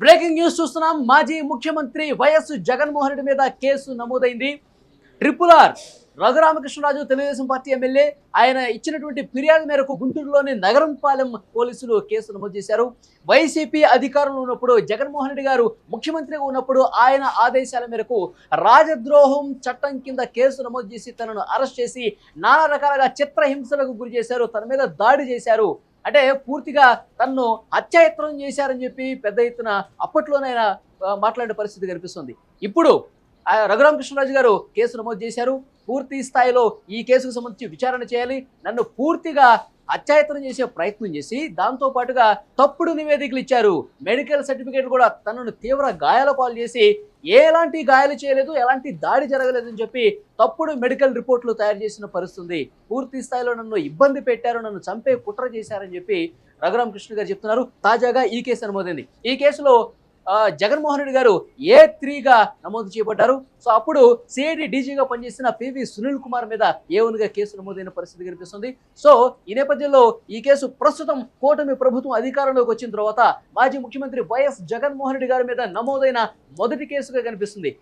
Breaking news చూస్తున్నాం. మాజీ ముఖ్యమంత్రి వైఎస్ జగన్మోహన్ రెడ్డి మీద కేసు నమోదైంది. Triple R Raghuramakrishnaraju Telugudesam party MLA. ఆయన ఇచ్చినటువంటి ఫిర్యాదు మేరకు గుంటూరులోని నగరంపాలెం పోలీసులు కేసు నమోదు చేశారు. వైసీపీ అధికారంలో ఉన్నప్పుడు జగన్మోహన్ రెడ్డి గారు ముఖ్యమంత్రిగా ఉన్నప్పుడు ఆయన ఆదేశాల మేరకు రాజద్రోహం చట్టం కింద కేసు నమోదు చేసి తనను అరెస్ట్ చేసి నానా రకాలుగా చిత్రహింసలకు గురి చేశారు. తన మీద దాడి చేశారు. అంటే పూర్తిగా తన్ను హత్యాయత్నం చేశారని చెప్పి పెద్ద ఎత్తున అప్పట్లోనైనా మాట్లాడే పరిస్థితి కనిపిస్తుంది. ఇప్పుడు రఘురామకృష్ణరాజు గారు కేసు నమోదు చేశారు. పూర్తి స్థాయిలో ఈ కేసుకు సంబంధించి విచారణ చేయాలి. నన్ను పూర్తిగా అత్యాయతనం చేసే ప్రయత్నం చేసి దాంతో పాటుగా తప్పుడు నివేదికలు ఇచ్చారు. మెడికల్ సర్టిఫికేట్ కూడా తనను తీవ్ర గాయాల పాలు చేసి ఎలాంటి గాయాలు చేయలేదు ఎలాంటి దాడి జరగలేదని చెప్పి తప్పుడు మెడికల్ రిపోర్ట్లు తయారు చేసిన పరిస్థితుంది. పూర్తి స్థాయిలో నన్ను ఇబ్బంది పెట్టారు నన్ను చంపే కుట్ర చేశారని చెప్పి రఘురామకృష్ణ గారు చెప్తున్నారు. తాజాగా ఈ కేసు నమోదైంది. ఈ కేసులో జగన్మోహన్ రెడ్డి గారు ఏ త్రీగా నమోదు చేయబడ్డారు. సో అప్పుడు సిఐడి డీజీగా పనిచేసిన పివి సునీల్ కుమార్ మీద ఏవన్గా కేసు నమోదైన పరిస్థితి కనిపిస్తుంది. సో ఈ నేపథ్యంలో ఈ కేసు ప్రస్తుతం కూటమి ప్రభుత్వం అధికారంలోకి వచ్చిన తర్వాత మాజీ ముఖ్యమంత్రి వైఎస్ జగన్మోహన్ రెడ్డి గారి మీద నమోదైన మొదటి కేసుగా కనిపిస్తుంది.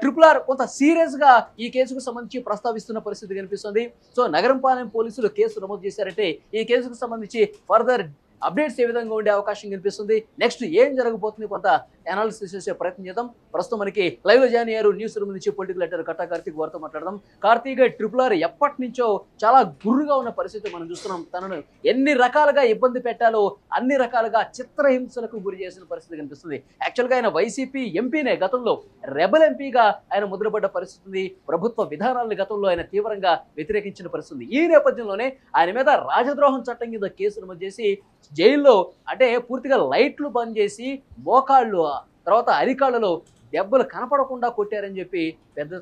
ట్రిపుల్ ఆర్ కొంత సీరియస్గా ఈ కేసుకు సంబంధించి ప్రస్తావిస్తున్న పరిస్థితి కనిపిస్తుంది. సో నగరంపాలెం పోలీసులు కేసు నమోదు చేశారంటే ఈ కేసుకు సంబంధించి ఫర్దర్ అప్డేట్స్ ఏ విధంగా ఉండే అవకాశం కనిపిస్తుంది. నెక్స్ట్ ఏం జరగబోతుంది కొంత అనాలిసిస్ చేసే ప్రయత్నం చేద్దాం. ప్రస్తుతం మనకి లైవ్లో జాయిన్ అయ్యారు న్యూస్ రూమ్ నుంచి పొలిటికల్ ఎడిటర్ కట్టా కార్తీక్ వారితో మాట్లాడదాం. కార్తీక్ ట్రిపుల్ ఆర్ ఎప్పటి నుంచో చాలా గుర్రుగా ఉన్న పరిస్థితి మనం చూస్తున్నాం. తనను ఎన్ని రకాలుగా ఇబ్బంది పెట్టాలో అన్ని రకాలుగా చిత్రహింసలకు గురి చేసిన పరిస్థితి కనిపిస్తుంది. యాక్చువల్గా ఆయన వైసీపీ ఎంపీనే గతంలో రెబల్ ఎంపీగా ఆయన ముద్రపడ్డ పరిస్థితి ఉంది. ప్రభుత్వ విధానాలను గతంలో ఆయన తీవ్రంగా వ్యతిరేకించిన పరిస్థితి ఈ నేపథ్యంలోనే ఆయన మీద రాజద్రోహం చట్టం కింద కేసు నమోదు చేసి జైల్లో అంటే పూర్తిగా లైట్లు బంద్ చేసి మోకాళ్ళు తర్వాత అరికాళ్ళలో దెబ్బలు కనపడకుండా కొట్టారని చెప్పి పెద్ద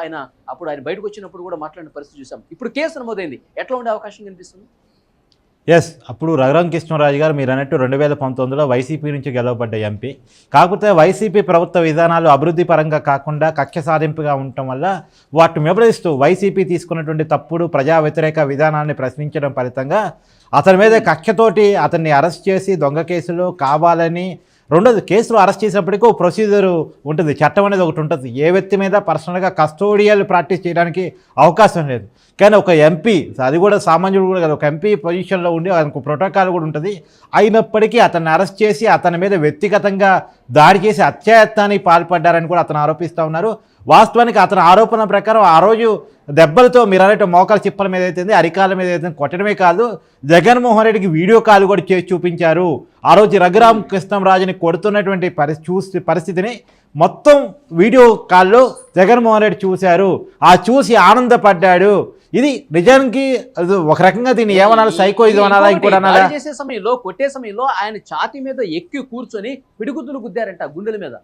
ఆయన అప్పుడు ఆయన బయటకు వచ్చినప్పుడు కూడా మాట్లాడిన పరిస్థితి చూసాం. ఇప్పుడు కేసు నమోదైంది. ఎట్లా ఉండే అవకాశం కనిపిస్తుంది? ఎస్ అప్పుడు రఘురామ కృష్ణరాజు గారు మీరు అన్నట్టు రెండు వేల పంతొమ్మిదిలో వైసీపీ నుంచి గెలవబడ్డ ఎంపీ. కాకపోతే వైసీపీ ప్రభుత్వ విధానాలు అభివృద్ధి పరంగా కాకుండా కక్ష సాధింపుగా ఉండటం వల్ల వాటిని విభజిస్తూ వైసీపీ తీసుకున్నటువంటి తప్పుడు ప్రజా వ్యతిరేక విధానాన్ని ప్రశ్నించడం ఫలితంగా అతని మీద కక్షతోటి అతన్ని అరెస్ట్ చేసి దొంగ కేసులు కావాలని రెండోది కేసులో అరెస్ట్ చేసినప్పటికీ ఒక ప్రొసీజర్ ఉంటుంది చట్టం అనేది ఒకటి ఉంటుంది. ఏ వ్యక్తి మీద పర్సనల్గా కస్టోడియల్ ప్రాక్టీస్ చేయడానికి అవకాశం లేదు. కానీ ఒక ఎంపీ అది కూడా సామాన్యుడు కూడా కాదు ఒక ఎంపీ పొజిషన్లో ఉండి ఆయనకు ప్రోటోకాల్ కూడా ఉంటుంది. అయినప్పటికీ అతన్ని అరెస్ట్ చేసి అతని మీద వ్యక్తిగతంగా దాడి చేసి అత్యాయత్నానికి పాల్పడ్డారని కూడా అతను ఆరోపిస్తూ ఉన్నారు. వాస్తవానికి అతని ఆరోపణ ప్రకారం ఆ రోజు దెబ్బలతో మీరు అన్నట్టు మోకాల చిప్పల మీద అయితే అరికాల మీద అయితే కొట్టడమే కాదు జగన్మోహన్ రెడ్డికి వీడియో కాల్ కూడా చేసి చూపించారు. ఆ రోజు రఘురామ్ కృష్ణంరాజుని కొడుతున్నటువంటి పరి చూసి పరిస్థితిని మొత్తం వీడియో కాల్లో జగన్మోహన్ రెడ్డి చూశారు. ఆ చూసి ఆనందపడ్డాడు. ఇది నిజానికి ఒక రకంగా దీన్ని ఏమనాలి? సైకో ఇది అనాలా? ఇంకోటి అనాలా? చేసే సమయంలో కొట్టే సమయంలో ఆయన ఛాతీ మీద ఎక్కి కూర్చొని పిడిగుద్దులు గుద్దారంట గుండెల మీద.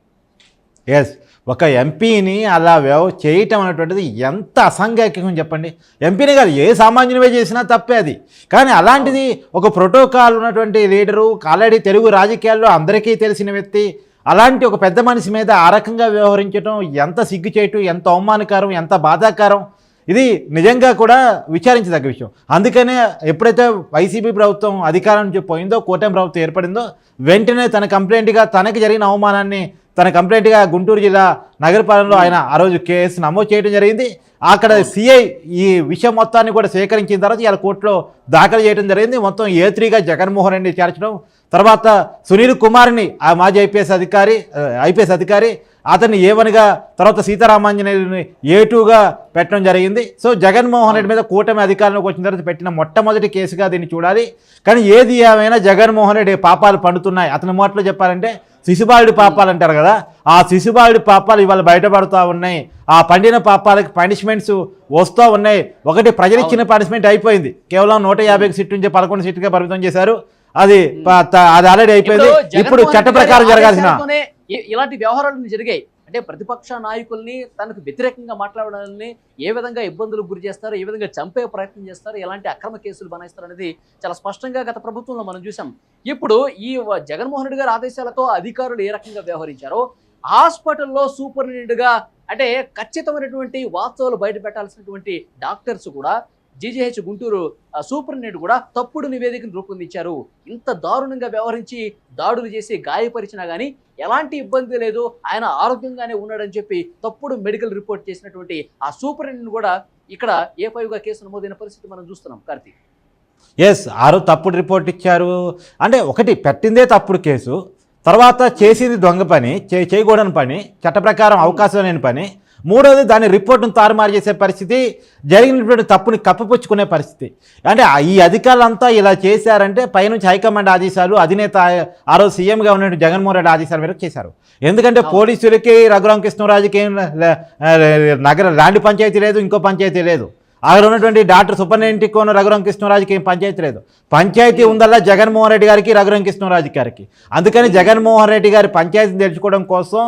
ఎస్ ఒక ఎంపీని అలా వ్యవ చేయటం అనేటువంటిది ఎంత అసంఖ్యాకం చెప్పండి. ఎంపీని కాదు ఏ సామాన్యునివే చేసినా తప్పే అది. కానీ అలాంటిది ఒక ప్రోటోకాల్ ఉన్నటువంటి లీడరు ఆల్రెడీ తెలుగు రాజకీయాల్లో అందరికీ తెలిసిన వ్యక్తి అలాంటి ఒక పెద్ద మనిషి మీద ఆ రకంగా వ్యవహరించడం ఎంత సిగ్గు చేయటం ఎంత అవమానకరం ఎంత బాధాకరం ఇది నిజంగా కూడా విచారించదగ్గ విషయం. అందుకనే ఎప్పుడైతే వైసీపీ ప్రభుత్వం అధికారం నుంచి పోయిందో కూటమి ప్రభుత్వం ఏర్పడిందో వెంటనే తన కంప్లైంట్గా తనకి జరిగిన అవమానాన్ని తన కంప్లైంట్గా గుంటూరు జిల్లా నగరపాలనలో ఆయన ఆ రోజు కేసు నమోదు చేయడం జరిగింది. అక్కడ సిఐ ఈ విషయం మొత్తాన్ని కూడా సేకరించిన తర్వాత ఇలా కోర్టులో దాఖలు చేయడం జరిగింది. మొత్తం ఏ త్రీగా జగన్మోహన్ రెడ్డి చేర్చడం. తర్వాత సునీల్ కుమార్ని ఆ మాజీ ఐపీఎస్ అధికారి ఐపీఎస్ అధికారి అతన్ని ఏవనిగా తర్వాత సీతారామాంజనేయుని ఏ టూగా పెట్టడం జరిగింది. సో జగన్మోహన్ రెడ్డి మీద కూటమి అధికారంలోకి వచ్చిన తర్వాత పెట్టిన మొట్టమొదటి కేసుగా దీన్ని చూడాలి. కానీ ఏది ఏమైనా జగన్మోహన్ రెడ్డి పాపాలు పండుతున్నాయి. అతని మాటలో చెప్పాలంటే శిశుబాలుడి పాపాలు అంటారు కదా. ఆ శిశుబాలుడి పాపాలు ఇవాళ బయటపడుతూ ఉన్నాయి. ఆ పండిన పాపాలకి పనిష్మెంట్స్ వస్తూ ఉన్నాయి. ఒకటి ప్రజలు ఇచ్చిన పనిష్మెంట్ అయిపోయింది. కేవలం నూట యాభై సీట్ నుంచి పదకొండు సీట్లుగా పరిమితం చేశారు. అది అది ఆల్రెడీ అయిపోయింది. ఇప్పుడు చట్ట ప్రకారం జరగాల్సిన ఇలాంటి వ్యవహారాలు జరిగాయి. అంటే ప్రతిపక్ష నాయకుల్ని తనకు వ్యతిరేకంగా మాట్లాడాలని ఏ విధంగా ఇబ్బందులకు గురి చేస్తారు ఏ విధంగా చంపే ప్రయత్నం చేస్తారు ఎలాంటి అక్రమ కేసులు బనాయిస్తారు అనేది చాలా స్పష్టంగా గత ప్రభుత్వంలో మనం చూసాం ఇప్పుడు ఈ జగన్మోహన్ రెడ్డి గారి ఆదేశాలతో అధికారులు ఏ రకంగా వ్యవహరించారో హాస్పిటల్లో సూపర్ అంటే ఖచ్చితమైనటువంటి వాస్తవాలు బయట పెట్టాల్సినటువంటి డాక్టర్స్ కూడా జీజీహెచ్ గుంటూరు ఆ, సూపరింటెండెంట్ కూడా తప్పుడు నివేదికను రూపొందించారు. ఇంత దారుణంగా వ్యవహరించి దాడులు చేసి గాయపరిచినా కానీ ఎలాంటి ఇబ్బంది లేదు. ఆయన ఆరోగ్యంగానే ఉన్నాడని చెప్పి తప్పుడు మెడికల్ రిపోర్ట్ చేసినటువంటి ఆ సూపరింటెండెంట్ కూడా ఇక్కడ ఏ కేసు నమోదైన పరిస్థితి మనం చూస్తున్నాం. కార్తీక్. ఎస్ ఆరు తప్పుడు రిపోర్ట్ ఇచ్చారు. అంటే ఒకటి పెట్టిందే తప్పుడు కేసు. తర్వాత చేసింది దొంగ పని చే చేయకూడని పని చట్ట ప్రకారం అవకాశం లేని పని మూడోది దాని రిపోర్ట్ను తారుమారు చేసే పరిస్థితి జరిగినటువంటి తప్పుని కప్పిపుచ్చుకునే పరిస్థితి. అంటే ఈ అధికారులంతా ఇలా చేశారంటే పైనుంచి హైకమాండ్ ఆదేశాలు అధినేత ఆ- రోజు సీఎంగా ఉన్న జగన్మోహన్ రెడ్డి ఆదేశాల మేరకు చేశారు. ఎందుకంటే పోలీసులకి రఘురామ కృష్ణరాజుకి నగర ల్యాండ్ పంచాయతీ లేదు ఇంకో పంచాయతీ లేదు. అక్కడ ఉన్నటువంటి డాక్టర్ సుపర్ణెంటికి కోన రఘురామ కృష్ణరాజుకి ఏం పంచాయతీ లేదు. పంచాయతీ ఉందల్లా జగన్మోహన్ రెడ్డి గారికి రఘురామ కృష్ణరాజు గారికి. అందుకని జగన్మోహన్ రెడ్డి గారి పంచాయతీని తెలుసుకోవడం కోసం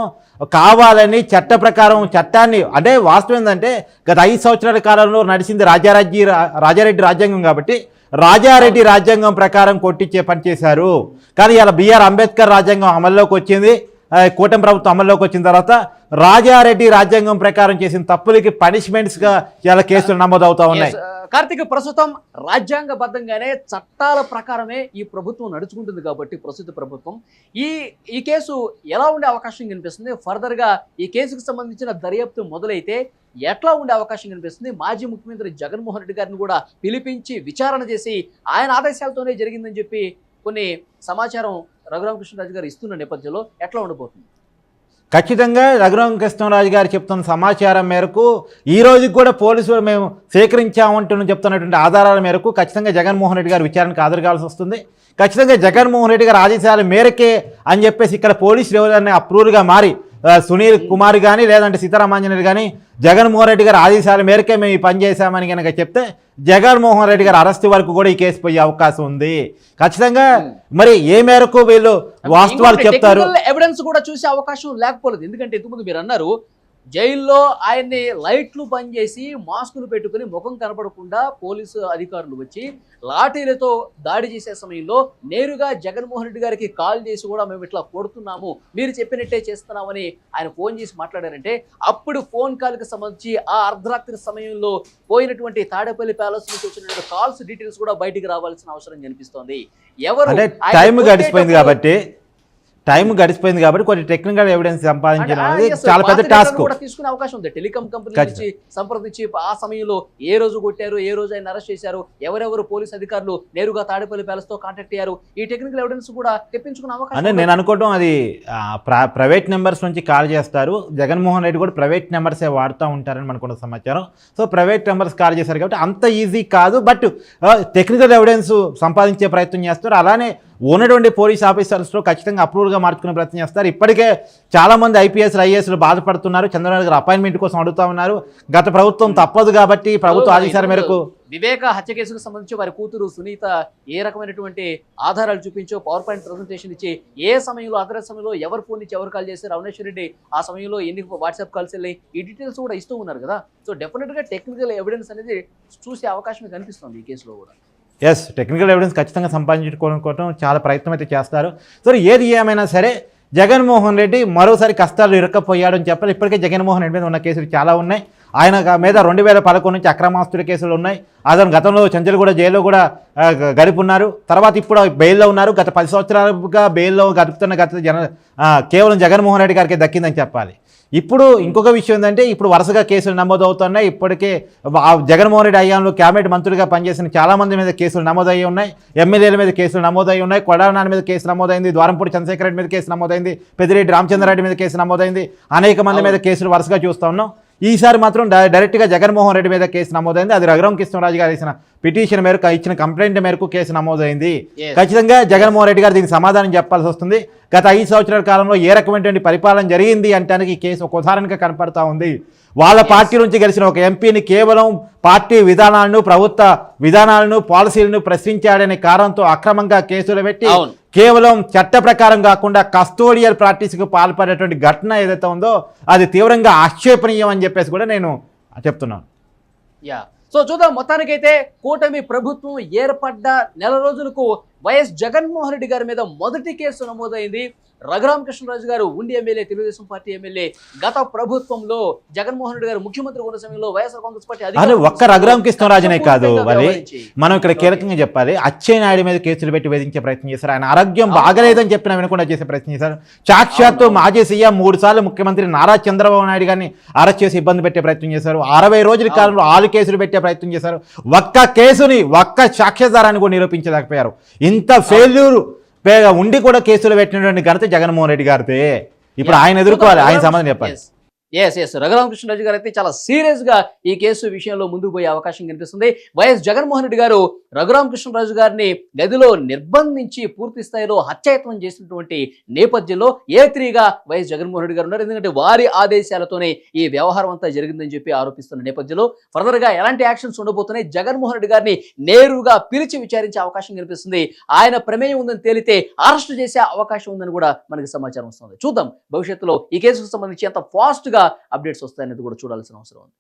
కావాలని చట్ట ప్రకారం చట్టాన్ని అంటే వాస్తవం ఏంటంటే గత ఐదు సంవత్సరాల కాలంలో నడిచింది రాజారాజ్య రాజారెడ్డి రాజ్యాంగం కాబట్టి రాజారెడ్డి రాజ్యాంగం ప్రకారం కొట్టించే పని చేశారు. కానీ ఇలా బిఆర్ అంబేద్కర్ రాజ్యాంగం అమల్లోకి వచ్చింది. కూటమి ప్రభుత్వం అమల్లోకి వచ్చిన తర్వాత రాజారెడ్డి రాజ్యాంగం ప్రకారం చేసిన తప్పులకి పనిష్మెంట్స్గా ఇలా కేసులు నమోదవుతా ఉన్నాయి. Uh, కార్తీక్ ప్రస్తుతం రాజ్యాంగబద్ధంగానే చట్టాల ప్రకారమే ఈ ప్రభుత్వం నడుచుకుంటుంది కాబట్టి ప్రస్తుత ప్రభుత్వం. ఈ ఈ కేసు ఎలా ఉండే అవకాశం కనిపిస్తుంది? ఫర్దర్గా ఈ కేసుకు సంబంధించిన దర్యాప్తు మొదలైతే ఎట్లా ఉండే అవకాశం కనిపిస్తుంది? మాజీ ముఖ్యమంత్రి జగన్మోహన్ రెడ్డి గారిని కూడా పిలిపించి విచారణ చేసి ఆయన ఆదేశాలతోనే జరిగిందని చెప్పి కొన్ని సమాచారం రఘురామకృష్ణరాజు గారు ఇస్తున్న నేపథ్యంలో ఎట్లా ఉండబోతుంది? ఖచ్చితంగా రఘురామ కృష్ణరాజు గారు చెప్తున్న సమాచారం మేరకు ఈ రోజు కూడా పోలీసులు మేము సేకరించామంటూ చెప్తున్నటువంటి ఆధారాల మేరకు ఖచ్చితంగా జగన్మోహన్ రెడ్డి గారు విచారణకు హాజరు కావాల్సి వస్తుంది. ఖచ్చితంగా జగన్మోహన్ రెడ్డి గారు ఆదేశాల మేరకే అని చెప్పేసి ఇక్కడ పోలీసులు ఎవరైనా అప్రూవ్గా మారి సునీల్ కుమార్ కానీ లేదంటే సీతారామాంజనేయులు కానీ జగన్మోహన్ రెడ్డి గారి ఆదేశాల మేరకే మేము ఈ పని చేశామని కనుక చెప్తే జగన్మోహన్ రెడ్డి గారి అరెస్ట్ వరకు కూడా ఈ కేసు పోయే అవకాశం ఉంది. ఖచ్చితంగా మరి ఏ మేరకు వీళ్ళు వాస్తవాలు చెప్తారు? ఎవిడెన్స్ కూడా చూసే అవకాశం లేకపోలేదు. ఎందుకంటే ఇంతకుముందు మీరు అన్నారు జైల్లో ఆయన్ని లైట్లు బంద్ చేసి మాస్కులు పెట్టుకుని ముఖం కనపడకుండా పోలీసు అధికారులు వచ్చి లాఠీలతో దాడి చేసే సమయంలో నేరుగా జగన్మోహన్ రెడ్డి గారికి కాల్ చేసి కూడా మేము ఇట్లా కొడుతున్నాము మీరు చెప్పినట్టే చేస్తున్నామని ఆయన ఫోన్ చేసి మాట్లాడారంటే అప్పుడు ఫోన్ కాల్కి సంబంధించి ఆ అర్ధరాత్రి సమయంలో పోయినటువంటి తాడేపల్లి ప్యాలెస్ నుంచి వచ్చినటువంటి కాల్స్ డీటెయిల్స్ కూడా బయటికి రావాల్సిన అవసరం కనిపిస్తోంది. ఎవరు టైం గడిచిపోయింది కాబట్టి టైం గడిచిపోయింది కాబట్టి కొన్ని టెక్నికల్ ఎవిడెన్స్ సంపాదించడం అనేది చాలా పెద్ద టాస్క్ కూడా తీసుకునే అవకాశం ఉంది. టెలికాం కంపెనీ సంప్రదించి ఆ సమయంలో ఏ రోజు కొట్టారు ఏ రోజు ఆయన అరెస్ట్ చేశారు ఎవరెవరు పోలీస్ అధికారులు నేరుగా తాడేపల్లి ప్యాలెస్తో కాంటాక్ట్ అయ్యారు ఈ టెక్నికల్ ఎవిడెన్స్ కూడా తెప్పించుకునే అవకాశం అంటే. నేను అనుకోవడం అది ప్రైవేట్ నెంబర్స్ నుంచి కాల్ చేస్తారు. జగన్మోహన్ రెడ్డి కూడా ప్రైవేట్ నెంబర్సే వాడుతూ ఉంటారని మనకున్న సమాచారం. సో ప్రైవేట్ నెంబర్స్ కాల్ చేశారు కాబట్టి అంత ఈజీ కాదు. బట్ టెక్నికల్ ఎవిడెన్స్ సంపాదించే ప్రయత్నం చేస్తారు. అలానే ఉన్నటువంటి పోలీస్ ఆఫీసర్స్లో ఖచ్చితంగా అప్రూవ్గా మార్చుకునే ప్రయత్నం చేస్తారు ఇప్పటికే చాలామంది ఐపీఎస్లు ఐఏఎస్లు బాధపడుతున్నారు. చంద్రబాబు గారు అపాయింట్మెంట్ కోసం అడుగుతా ఉన్నారు. గత ప్రభుత్వం తప్పదు కాబట్టి ప్రభుత్వ ఆదేశాల మేరకు వివేక హత్య కేసుకు సంబంధించి వారి కూతురు సునీత ఏ రకమైనటువంటి ఆధారాలు చూపించో పవర్ పాయింట్ ప్రజెంటేషన్ ఇచ్చి ఏ సమయంలో అదర్ సమయంలో ఎవరు ఫోన్ ఇచ్చి ఎవరు కాల్ చేశారు రమణేశ్వర రెడ్డి ఆ సమయంలో ఎన్ని వాట్సాప్ కాల్స్ వెళ్ళి ఈ డీటెయిల్స్ కూడా ఇస్తూ ఉన్నారు కదా. సో డెఫినెట్గా టెక్నికల్ ఎవిడెన్స్ అనేది చూసే అవకాశం కనిపిస్తుంది ఈ కేసులో కూడా. ఎస్ టెక్నికల్ ఎవిడెన్స్ ఖచ్చితంగా సంపాదించుకోవడం కోసం చాలా ప్రయత్నం అయితే చేస్తారు. సో ఏది ఏమైనా సరే జగన్మోహన్ రెడ్డి మరోసారి కష్టాలు ఇరక్కపోయాడు అని చెప్పాలి. ఇప్పటికే జగన్మోహన్ రెడ్డి మీద ఉన్న కేసులు చాలా ఉన్నాయి. ఆయన మీద రెండు వేల పదకొండు నుంచి అక్రమాస్తుల కేసులు ఉన్నాయి. అతను గతంలో చంచలగూడ జైల్లో కూడా గడుపున్నారు. తర్వాత ఇప్పుడు బెయిల్లో ఉన్నారు. గత పది సంవత్సరాలుగా బెయిల్లో గడుపుతున్న గత జన కేవలం జగన్మోహన్ రెడ్డి గారికి దక్కిందని చెప్పాలి. ఇప్పుడు ఇంకొక విషయం ఏంటంటే ఇప్పుడు వరుసగా కేసులు నమోదవుతున్నాయి. ఇప్పటికే ఆ జగన్మోహన్ రెడ్డి హయాంలో క్యాబినెట్ మంత్రులుగా పనిచేసిన చాలా మంది మీద కేసులు నమోదయ్యి ఉన్నాయి. ఎమ్మెల్యేల మీద కేసులు నమోదయ్యి ఉన్నాయి. కొడాలనాని మీద కేసు నమోదైంది. ద్వారంపూడి చంద్రశేఖర రెడ్డి మీద కేసు నమోదైంది. పెద్దిరెడ్డి రామచంద్రారెడ్డి మీద కేసు నమోదైంది. అనేక మంది మీద కేసులు వరుసగా చూస్తా ఉన్నాం. ఈసారి మాత్రం డై- డైరెక్ట్గా జగన్మోహన్ రెడ్డి మీద కేసు నమోదైంది. అది రఘురామ కృష్ణరాజు గారు ఇచ్చిన పిటిషన్ మేరకు ఇచ్చిన కంప్లైంట్ మేరకు కేసు నమోదైంది. ఖచ్చితంగా జగన్మోహన్ రెడ్డి గారు దీనికి సమాధానం చెప్పాల్సి వస్తుంది. గత ఐదు సంవత్సరాల కాలంలో ఏ రకమైనటువంటి పరిపాలన జరిగింది అంటానికి ఈ కేసు ఒక ఉదాహరణగా కనపడతా ఉంది. వాళ్ళ పార్టీ నుంచి గెలిచిన ఒక ఎంపీని కేవలం పార్టీ విధానాలను ప్రభుత్వ విధానాలను పాలసీలను ప్రశ్నించాడనే కారణంతో అక్రమంగా కేసులు పెట్టి. కేవలం చట్ట ప్రకారం కాకుండా కస్టోడియల్ ప్రాక్టీస్కి పాల్పడేటువంటి ఘటన ఏదైతే ఉందో అది తీవ్రంగా ఆక్షేపణీయం అని చెప్పేసి కూడా నేను చెప్తున్నాను. యా. సో చూద్దాం మొత్తానికైతే కూటమి ప్రభుత్వం ఏర్పడ్డ నెల రోజులకు వైఎస్ జగన్మోహన్ రెడ్డి గారి మీద మొదటి కేసు నమోదైంది. రఘురామకృష్ణరాజు గారు ఉండి ఎమ్మెల్యే తెలుగుదేశం పార్టీ ఎమ్మెల్యే. గత ప్రభుత్వంలో జగన్మోహన్ రెడ్డి గారు ముఖ్యమంత్రి ఉన్న సమయంలో వైఎస్ఆర్ కాంగ్రెస్ పార్టీ అధికారంలో ఒక్క రఘురామ కృష్ణరాజునే కాదు మరి. మనం ఇక్కడ కీలకంగా చెప్పాలి. అచ్చెన్నాయుడు మీద కేసులు పెట్టి వేధించే ప్రయత్నం చేశారు. ఆయన ఆరోగ్యం బాగలేదని చెప్పినా వినకుండా చేసే ప్రయత్నం చేశారు. సాక్షాత్తు మాజీ సీఎం మూడు సార్లు ముఖ్యమంత్రి నారా చంద్రబాబు నాయుడు గారిని అరెస్ట్ చేసి ఇబ్బంది పెట్టే ప్రయత్నం చేశారు. అరవై రోజుల కాలంలో ఆరు కేసులు పెట్టే ప్రయత్నం చేశారు. ఒక్క కేసుని ఒక్క సాక్ష్యాధారాన్ని కూడా నిరూపించలేకపోయారు. ఇంత ఫెయిల్యూర్ ఉండి కూడా కేసులు పెట్టినటువంటి ఘనత జగన్మోహన్ రెడ్డి గారితే ఇప్పుడు ఆయన ఎదుర్కోవాలి ఆయన సమాధానం చెప్పాలి. ఎస్ ఎస్ రఘురామకృష్ణరాజు గారు అయితే చాలా సీరియస్గా ఈ కేసు విషయంలో ముందుకు పోయే అవకాశం కనిపిస్తుంది. వైఎస్ జగన్మోహన్ రెడ్డి గారు రఘురామకృష్ణరాజు గారిని గదిలో నిర్బంధించి పూర్తి స్థాయిలో హత్యాయత్నం చేసినటువంటి నేపథ్యంలో ఏ త్రీగా వైఎస్ జగన్మోహన్ రెడ్డి గారు ఉన్నారు. ఎందుకంటే వారి ఆదేశాలతోనే ఈ వ్యవహారం అంతా జరిగిందని చెప్పి ఆరోపిస్తున్న నేపథ్యంలో ఫర్దర్గా ఎలాంటి యాక్షన్స్ ఉండబోతున్నాయి? జగన్మోహన్ రెడ్డి గారిని నేరుగా పిలిచి విచారించే అవకాశం కనిపిస్తుంది. ఆయన ప్రమేయం ఉందని తేలితే అరెస్ట్ చేసే అవకాశం ఉందని కూడా మనకి సమాచారం వస్తుంది. చూద్దాం. భవిష్యత్తులో ఈ కేసుకు సంబంధించి ఎంత ఫాస్ట్గా అప్డేట్స్ వస్తాయనేది కూడా చూడాల్సిన అవసరం ఉంది.